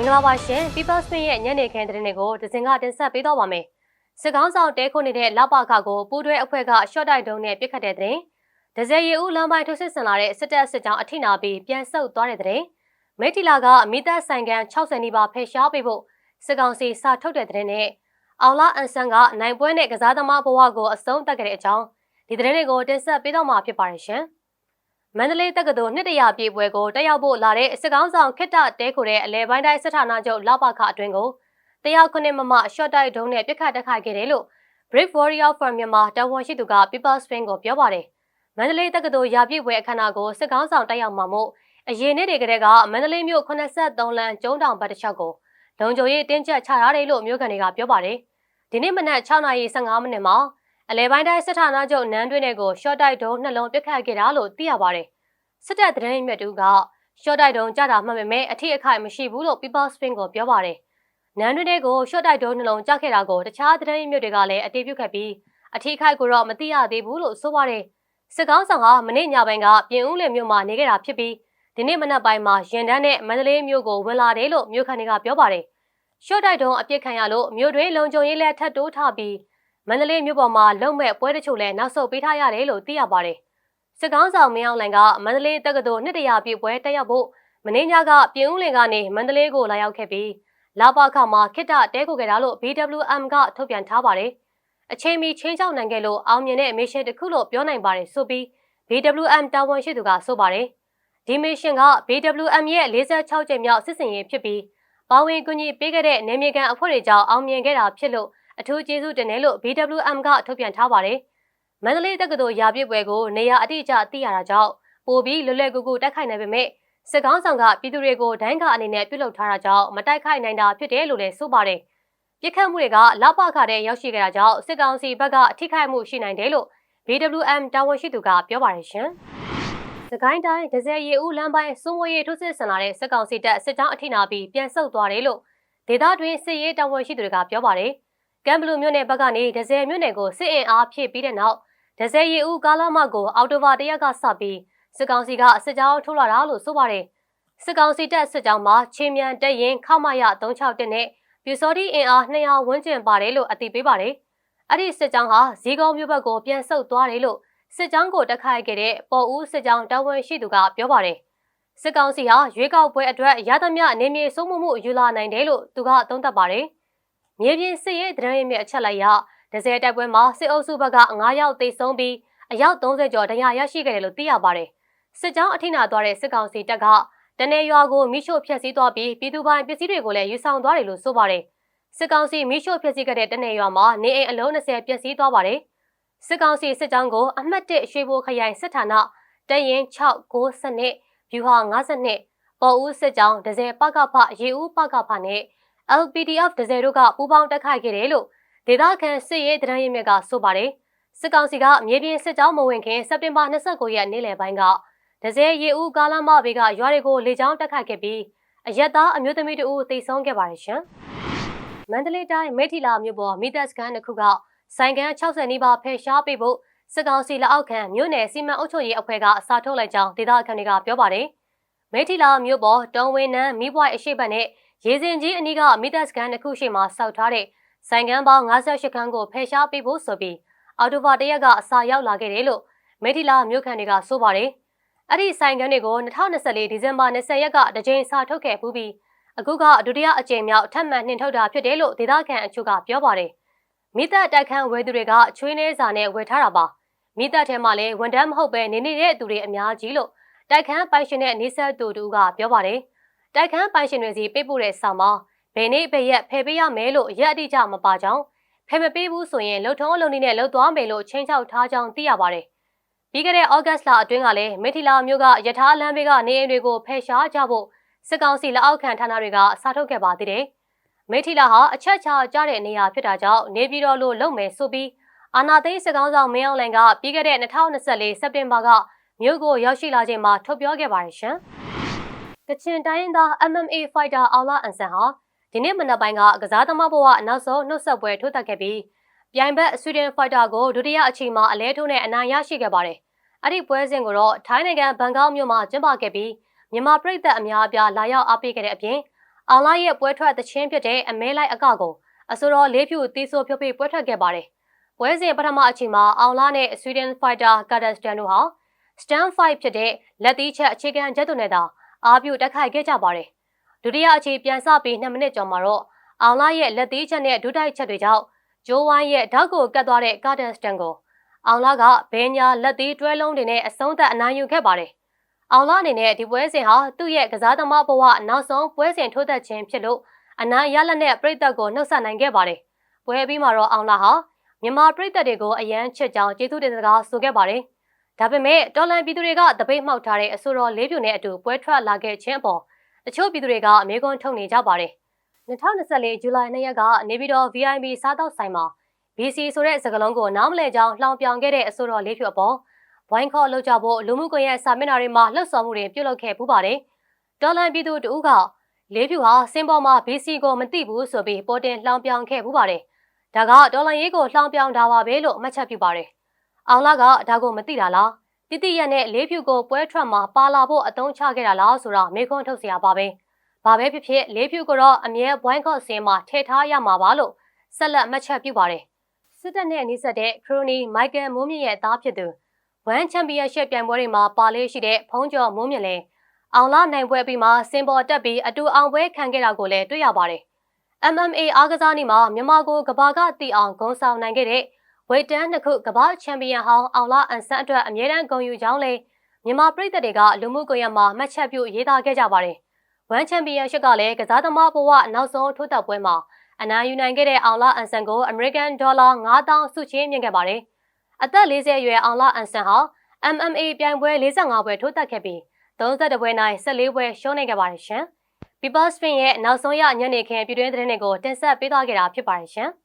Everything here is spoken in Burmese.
င်္ဂလာပါရှင် People Spin ရဲ့ညနေခင်းသတင်းတွေကိုဒဇင်ကတင်ဆက်ပေးတော့ပါမယ်။စစ်ကောင်းဆောင်တဲခုနေတဲ့လပခကိုပူးတွဲအဖွဲ့ကရှော့တိုက်တုံးနဲ့ပြစ်ခတ်တဲ့တဲ့ဒဇယ်ရီဦးလမ်းပိုင်းထိုးစစ်ဆင်လာတဲ့စစ်တပ်စစ်ကြောင်းအထိနာပြီးပြန်ဆုတ်သွားတဲ့တဲ့မိထီလာကအမိသက်ဆိုင်ကန်60နီးပါးဖယ်ရှားပေးဖို့စစ်ကောင်စီစာထုတ်တဲ့တဲ့နဲ့အောင်လာအန်ဆန်ကနိုင်ပွဲနဲ့ကစားသမားဘဝကိုအဆုံးသတ်ခဲ့တဲ့အကြောင်းဒီတဲ့တွေကိုတင်ဆက်ပေးတော့မှာဖြစ်ပါတယ်ရှင်။ မန္တလေးတက္ကသိုလ်နှစ်တရာပြည့်ပွဲကိုတက်ရောက်ဖို့လာတဲ့စစ်ကောင်းဆောင်ခစ်တတဲခိုတဲ့အလဲပိုင်းတိုင်းစစ်ဌာနချုပ်လပခအတွင်းကိုတရားခုနှစ်မမရှော့တိုက်ဒုံးနဲ့ပြစ်ခတ်တက်ခိုက်ခဲ့တယ်လို့ Brave Warrior for Myanmar တာဝန်ရှိသူက People Spin ကိုပြောပါတယ်။မန္တလေးတက္ကသိုလ်ရာပြည့်ပွဲအခမ်းအနားကိုစစ်ကောင်းဆောင်တက်ရောက်မှာမို့အရင်နေ့တွေကတည်းကမန္တလေးမြို့83လမ်းကျုံးတောင်ဘက်တစ်လျှောက်ကိုလုံခြုံရေးတင်းကျပ်ချထားတယ်လို့မြို့ကန်တွေကပြောပါတယ်။ဒီနေ့မနက်6:15မိနစ်မှာ အလဲပိုင်းတိုင်းစစ်ဌာနချုပ်နန်းတွင်းတွေကိုရှော့တိုက်ဒုံးနှလုံးပစ်ခတ်ခဲ့တာလို့သိရပါတယ်။စစ်တပ်သတင်းမြတ်တူကရှော့တိုက်ဒုံးကြတာမှတ်ပေမဲ့အထစ်အခိုက်မရှိဘူးလို့ People Spin ကိုပြောပါတယ်။နန်းတွင်းတွေကိုရှော့တိုက်ဒုံးနှလုံးကြခဲ့တာကိုတခြားသတင်းမြတ်တွေကလည်းအတည်ပြုခဲ့ပြီးအထစ်အခိုက်ကိုတော့မသိရသေးဘူးလို့ဆိုပါတယ်။စစ်ကောင်းဆောင်ကမနေ့ညပိုင်းကပြင်ဦးလယ်မြို့မှာနေခဲ့တာဖြစ်ပြီးဒီနေ့မနက်ပိုင်းမှာရင်တန်းနဲ့မန္တလေးမြို့ကိုဝင်လာတယ်လို့မြို့ခံတွေကပြောပါတယ်။ရှော့တိုက်ဒုံးအပြစ်ခံရလို့မြို့တွင်လုံခြုံရေးလက်ထပ်တိုးထားပြီး မန္တလေးမြို့ပေါ်မှာလုံမဲ့ပွဲတချို့လည်းနောက်ဆုတ်ပေးထားရတယ်လို့သိရပါတယ်။စစ်ကောင်းဆောင်မင်းအောင်လှိုင်ကမန္တလေးတက္ကသိုလ်နှစ်တရာပြည့်ပွဲတက်ရောက်ဖို့မင်းညကပြင်ဦးလင်ကနေမန္တလေးကိုလာရောက်ခဲ့ပြီးလာပါခမှာခိတ္တတဲကိုခဲ့တာလို့ BWM ကထုတ်ပြန်ထားပါတယ်။အချိန်မီချင်းချောက်နိုင်ခဲ့လို့အောင်မြင်တဲ့မစ်ရှင်တစ်ခုလို့ပြောနိုင်ပါတယ်ဆိုပြီး BWM တာဝန်ရှိသူကဆိုပါတယ်။ဒီမစ်ရှင်က BWM ရဲ့46ကြိမ်မြောက်စစ်စင်ရေးဖြစ်ပြီးပါဝင်ကူညီပေးခဲ့တဲ့နေမြေကန်အဖွဲ့တွေကြောင့်အောင်မြင်ခဲ့တာဖြစ်လို့ အထူးကျေးဇူးတင်တယ်လို့ BWM ကထုတ်ပြန်ထားပါတယ်။မန္တလေးတက္ကသိုလ်ရာပြည့်ပွဲကိုနေရာအတိအကျသိရတာကြောင့်ပိုပြီးလွယ်လွယ်ကူကူတိုက်ခိုက်နိုင်ပေမဲ့စစ်ကောင်းဆောင်ကပြည်သူတွေကိုဒိုင်းကအနေနဲ့ပြုလုပ်ထားတာကြောင့်မတိုက်ခိုက်နိုင်တာဖြစ်တယ်လို့လည်းဆိုပါတယ်။ပြစ်ခတ်မှုတွေကလောက်ပါခတဲ့ရောက်ရှိကြတာကြောင့်စစ်ကောင်စီဘက်ကအထိခိုက်မှုရှိနိုင်တယ်လို့ BWM တာဝန်ရှိသူကပြောပါတယ်ရှင်။စကိုင်းတိုင်းဒဇယ်ရီဦးလမ်းပိုင်းစိုးမိုးရေးထိုးစစ်ဆင်လာတဲ့စစ်ကောင်စီတပ်စစ်ကြောင်းအထိနာပြီးပြန်ဆုတ်သွားတယ်လို့ဒေသတွင်းစစ်ရေးတာဝန်ရှိသူတွေကပြောပါတယ်။ ကမ်ဘလူမြို့နယ်ဘက်ကနေဒဇယ်မြို့နယ်ကိုစစ်အင်အားဖြည့်ပြီးတဲ့နောက်ဒဇယ်ရီဦးကားလမကိုအော်တိုဘာတရက်ကစပြီးစစ်ကောင်စီကစစ်ကြောင်းထိုးလာတာလို့ဆိုပါတယ်။စစ်ကောင်စီတပ်စစ်ကြောင်းမှာချင်းမြန်တက်ရင်ခမရ361နဲ့ပြူစောတိအင်အား200ဝန်းကျင်ပါတယ်လို့အသိပေးပါတယ်။အဲ့ဒီစစ်ကြောင်းဟာဇီကုံမြို့ဘက်ကိုပြန်ဆုတ်သွားတယ်လို့စစ်ကြောင်းကိုတက်ခိုက်ခဲ့တဲ့ပေါ်ဦးစစ်ကြောင်းတာဝန်ရှိသူကပြောပါတယ်။စစ်ကောင်စီဟာရွေးကောက်ပွဲအတွက်ရသမျှအနေမြေစိုးမှုမှုယူလာနိုင်တယ်လို့သူကသုံးသပ်ပါတယ်။ မြေပြင်စစ်ရေးသတင်းရင်းမြစ်အချက်လိုက်ရဒဇယ်တိုက်ပွဲမှာစစ်အုပ်စုဘက်က9ယောက်သေဆုံးပြီးအယောက်30ကျော်ဒဏ်ရာရရှိခဲ့တယ်လို့သိရပါတယ်။စစ်ကြောင်းအထိနာသွားတဲ့စစ်ကောင်စီတပ်ကတနေရွာကိုမိရှို့ဖျက်ဆီးသွားပြီးပြည်သူပိုင်ပစ္စည်းတွေကိုလည်းယူဆောင်သွားတယ်လို့ဆိုပါတယ်။စစ်ကောင်စီမိရှို့ဖျက်ဆီးခဲ့တဲ့တနေရွာမှာနေအိမ်အလုံး20ပျက်စီးသွားပါတယ်။စစ်ကောင်စီစစ်ကြောင်းကိုအမှတ်1ရွှေဘိုခရိုင်စစ်ဌာနတရင်6 9စနစ်ဗျူဟာ52ပေါ်ဦးစစ်ကြောင်းဒဇယ်ပကဖရေဦးပကဖနဲ့ LPDF ဒဇယ်တို့ကပူးပေါင်းတက်ခိုက်ခဲ့တယ်လို့ဒေသခံစစ်ရေးတရင်းရင်းမြစ်ကဆိုပါတယ်။စစ်ကောင်စီကမြေပြင်စစ်ကြောင်းမဝင်ခင်စက်တင်ဘာ29ရက်နေ့လယ်ပိုင်းကဒဇယ်ရေဦးကားလမ်းမဘေးကရွာတွေကိုလေကြောင်းတက်ခတ်ခဲ့ပြီးအရက်သားအမျိုးသမီးတို့တိတ်ဆုံးခဲ့ပါတယ်ရှင်။မန္တလေးတိုင်းမိထီလာမြို့ပေါ်မိသက်စကန်တစ်ခုကဆိုင်ကန်60နီးပါးဖယ်ရှားပေးဖို့စစ်ကောင်စီလက်အောက်ခံမြို့နယ်စီမံအုပ်ချုပ်ရေးအဖွဲ့ကအစာထုတ်လိုက်ကြောင်းဒေသခံတွေကပြောပါတယ်။မိထီလာမြို့ပေါ်တုံဝင်းနန်းမိဘွိုက်အရှိတ်ဘက်နဲ့ ရေစင်ကြီးအနီးကမိသက်စကန်တစ်ခုရှိမှစောက်ထားတဲ့ဆိုင်ကန်ပေါင်း58ခန်းကိုဖယ်ရှားပေးဖို့ဆိုပြီးအော်တိုဘာတရက်ကအစာရောက်လာခဲ့တယ်လို့မိထီလာမြို့ခံတွေကဆိုပါတယ်။အဲ့ဒီဆိုင်ကန်းတွေကို2024ဒီဇင်ဘာ20ရက်ကတကြိမ်စာထုတ်ခဲ့ပူးပြီးအခုကဒုတိယအကြိမ်မြောက်ထပ်မံနှင်ထုတ်တာဖြစ်တယ်လို့ဒေသခံအချို့ကပြောပါတယ်။မိသက်တိုက်ခန်းဝယ်သူတွေကချွေးနှဲစာနဲ့ဝယ်ထားတာပါ။မိသက်ထဲမှာလည်းဝန်တန်းမဟုတ်ပဲနေနေတဲ့သူတွေအများကြီးလို့တိုက်ခန်းပိုင်ရှင်တဲ့နေဆက်သူတူကပြောပါတယ်။ တိုက်ခန်းပိုင်ရှင်တွေစီပေးပို့တဲ့စာမှာဘယ်နေ့ဘယ်ရက်ဖယ်ပေးရမယ်လို့ရက်အတိအကျမပါကြောင်းဖယ်မပေးဘူးဆိုရင်လှုပ်ထုံးအလုံးနဲ့လှုပ်သွားမယ်လို့ချင်းချောက်ထားကြောင်းသိရပါတယ်။ပြီးခဲ့တဲ့ဩဂတ်လအတွင်းကလည်းမစ်ထီလာမြို့ကယထာလမ်းဘေးကနေအိမ်တွေကိုဖယ်ရှားကြဖို့စစ်ကောင်စီလက်အောက်ခံဌာနတွေကစာထုတ်ခဲ့ပါသေးတယ်။မစ်ထီလာဟာအချက်ချကြတဲ့နေရာဖြစ်တာကြောင့်နေပြည်တော်လိုလုပ်မယ်ဆိုပြီးအာနာသိန်းစစ်ကောင်ဆောင်မင်းအောင်လှိုင်ကပြီးခဲ့တဲ့2024စက်တင်ဘာကမြို့ကိုရောက်ရှိလာချိန်မှာထုတ်ပြောခဲ့ပါတယ်ရှင်။ ကချင်တိုင်းရင်းသား MMA Fighter အော်လာအန်ဆန်ဟာဒီနေ့မနက်ပိုင်းကကစားသမားဘဝနောက်ဆုံးနှုတ်ဆက်ပွဲထိုးသက်ခဲ့ပြီးပြိုင်ဘက်ဆွီဒင်ဖိုက်တာကိုဒုတိယအချိန်မှာအလဲထိုးနဲ့အနိုင်ရရှိခဲ့ပါတယ်။အဲ့ဒီပွဲစဉ်ကိုတော့ထိုင်းနိုင်ငံဘန်ကောက်မြို့မှာကျင်းပခဲ့ပြီးမြန်မာပြည်သက်အများအပြားလာရောက်အားပေးခဲ့တဲ့အပြင်အောင်လာရဲ့ပွဲထွက်သချင်းဖြစ်တဲ့အမဲလိုက်အကကိုအစိုးရလေးဖြူတီးဆိုးဖြုတ်ပြီးပွဲထွက်ခဲ့ပါတယ်။ပွဲစဉ်ပထမအချိန်မှာအောင်လာနဲ့ Sweden Fighter Kazakhstan တို့ဟာ Stand Fight ဖြစ်တဲ့လက်သီးချက်အခြေခံချက်တို့နဲ့သာ အားပြုတက်ခိုက်ခဲ့ကြပါတယ်။ဒုတိယအချိန်ပြန်စပြီး2မိနစ်ကျော်မှာတော့အောင်လာရဲ့လက်သီးချက်နဲ့ဒုတိုက်ချက်တွေကြောင့်ဂျိုးဝိုင်းရဲ့ဓာတ်ကိုကတ်သွားတဲ့ Kazakhstan ကိုအောင်လာကဘဲညာလက်သီးတွဲလုံးတွေနဲ့အဆုံးသတ်အနိုင်ယူခဲ့ပါတယ်။အောင်လာအနေနဲ့ဒီပွဲစဉ်ဟာသူ့ရဲ့ကစားသမားဘဝနောက်ဆုံးပွဲစဉ်ထိုးသက်ခြင်းဖြစ်လို့အနိုင်ရလက်နဲ့ပြည်သက်ကိုနှုတ်ဆက်နိုင်ခဲ့ပါတယ်။ပွဲပြီးမှာတော့အောင်လာဟာမြန်မာပြည်သက်တွေကိုအရန်ချစ်ကြောင်းကျေးဇူးတင်စကားဆိုခဲ့ပါတယ်။ ဒါပေမဲ့တော်လန်ပြည်သူတွေကတပိတ်မှောက်ထားတဲ့အဆိုတော်လေးပြိုနဲ့အတူပွဲထွက်လာခဲ့ခြင်းအပေါ်တချို့ပြည်သူတွေကအမေကွန်းထုတ်နေကြပါတယ်။2024ဇူလိုင်2ရက်ကနေပြည်တော် VIP စားတောက်ဆိုင်မှာ BC ဆိုတဲ့စကားလုံးကိုနားမလည်ကြောင်းလှောင်ပြောင်ခဲ့တဲ့အဆိုတော်လေးဖြူအပေါ်ဝိုင်းခေါ်လောက်ကြဖို့လူမှုကွန်ရက်စာမျက်နှာတွေမှာလှုပ်ဆောင်မှုတွေပြုလုပ်ခဲ့ပူပါတယ်။တော်လန်ပြည်သူတို့ကလေးဖြူဟာစင်ပေါ်မှာ BC ကိုမသိဘူးဆိုပြီးပေါ်တင်လှောင်ပြောင်ခဲ့ပူပါတယ်။ဒါကတော်လန်ရေးကိုလှောင်ပြောင်တာပါပဲလို့မှတ်ချက်ပြုပါတယ်။ အောင်လာကဒါကိုမသိတာလား။တိတိရက်နဲ့လေးဖြူကိုပွဲထွက်မှာပါလာဖို့အတုံးချခဲ့တာလားဆိုတော့မေခွန်းထုတ်เสียပါပဲ။ဘာပဲဖြစ်ဖြစ်လေးဖြူကတော့အမြဲဘွိုင်းခေါ့စင်မှာထည့်ထားရမှာပါလို့ဆက်လက်မှတ်ချက်ပြုပါတယ်။စစ်တပ်နဲ့နှိစက်တဲ့ခရိုနီမိုက်ကယ်မိုးမြင့်ရဲ့သားဖြစ်သူဝမ်ချန်ပီယံရှစ်ပြိုင်ပွဲတွေမှာပါလေးရှိတဲ့ဖုံးကျော်မိုးမြင့်လည်းအောင်လာနိုင်ပွဲပြီးမှစင်ပေါ်တက်ပြီးအတူအောင်ပွဲခံခဲ့တာကိုလည်းတွေ့ရပါတယ်။ MMA အားကစားနည်းမှာမြန်မာကိုကဘာကတီအောင်ဂုံဆောင်နိုင်ခဲ့တဲ့ ဝေတန်းနှစ်ခုကဘာချန်ပီယံဟောင်းအောင်လာအန်ဆန်အတွက်အမြဲတမ်းဂုဏ်ယူကြောင်းလည်းမြန်မာပြည်သက်တွေကလူမှုကွန်ရက်မှာမှတ်ချက်ပြုရေးသားခဲ့ကြပါတယ်။ဝမ်ချန်ပီယံရှစ်ကလည်းကစားသမားဘဝနောက်ဆုံးထိုးသက်ပွဲမှာအနိုင်ယူနိုင်ခဲ့တဲ့အောင်လာအန်ဆန်ကို American Dollar 9000စုချင်းမြင့်ခဲ့ပါတယ်။အသက်40အရွယ်အောင်လာအန်ဆန်ဟာ MMA ပြိုင်ပွဲ45ပွဲထိုးသက်ခဲ့ပြီး32ပွဲနိုင်14ပွဲရှုံးနေခဲ့ပါတယ်ရှင်။ People Spin ရဲ့နောက်ဆုံးရညနေခင်းပြည်တွင်းသတင်းတွေကိုတင်ဆက်ပေးသွားခဲ့တာဖြစ်ပါတယ်ရှင်။